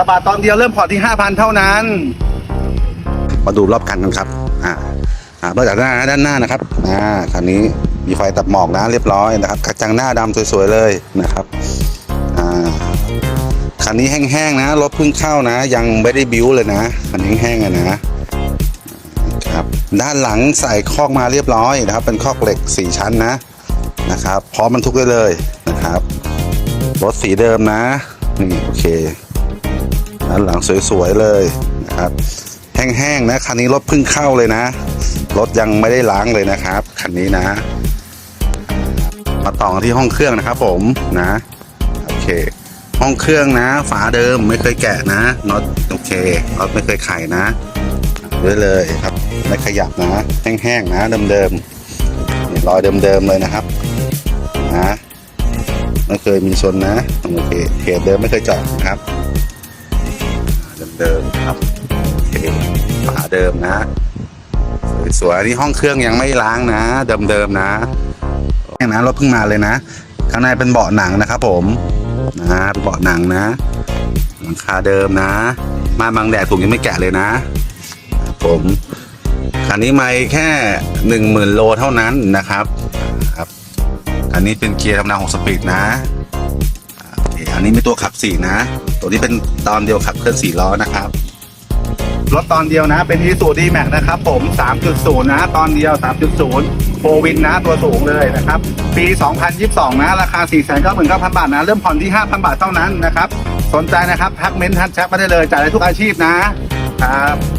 กระบะตอนเดียวเริ่มผ่อนที่5,000เท่านั้น มาดูรอบคันกันครับ อ่าอ่าเริ่มจากด้านหน้าด้านหน้านะครับ อ่าคันนี้มีไฟตัดหมอกนะเรียบร้อยนะครับกระจังหน้าดำสวยๆเลยนะครับ อ่าคันนี้แห้งๆนะรถเพิ่งเข้านะ ยังไม่ได้บิ้วเลยนะคันแห้งๆนะครับ ด้านหลังใส่คอกมาเรียบร้อยนะครับ เป็นคอกเหล็กสี่ชั้นนะนะครับพร้อมบรรทุกได้เลยนะครับรถสีเดิมนะนี่โอเค ด้านหลังสวยๆเลยนะครับ แห้งๆนะคันนี้รถเพิ่งเข้าเลยนะ รถยังไม่ได้ล้างเลยนะครับคันนี้นะ มาต่อที่ห้องเครื่องนะครับ ผมนะโอเค ห้องเครื่องนะ ฝาเดิมไม่เคยแกะนะน็อตโอเคน็อตไม่เคยไขนะด้วยเลยครับไม่ขยับนะ แห้งๆนะเดิมๆรอยเดิมๆเลยนะครับนะไม่เคยมีชนนะโอเคเพจเดิมไม่เคยจาะนะครับ เดิมครับโอเคฝาเดิมนะสวยๆอันนี้ห้องเครื่องยังไม่ล้างนะ เดิมๆนะแค่นั้นรถเพิ่งมาเลยนะ ข้างในเป็นเบาะหนังนะครับผมนะเป็นเบาะหนังนะหลังคาเดิมนะ มาบังแดดผมยังไม่แกะเลยนะครับผมคันนี้ไม่แค่หนึ่งหมื่นโลเท่านั้นนะครับครับ อันนี้เป็นเกียร์ธรรมดาของสปีดนะ อันนี้มีตัวขับสี่นะ ตัวนี้เป็นตอนเดียวขับเคลื่อนสี่ล้อนะครับรถตอนเดียวนะ เป็นอีสูดีแม็กนะครับผม 3.0 นะ ตอนเดียว 3.0โฟวินนะ ตัวสูงเลยนะครับ ปี 2022 นะ ราคา 4 9 9 0 0 0 บาทนะ เริ่มผ่อนที่ 5,000 บาทเท่านั้นนะครับ สนใจนะครับ ทักเม้นทักแชทมาได้เลย จ่ายได้ทุกอาชีพนะครับ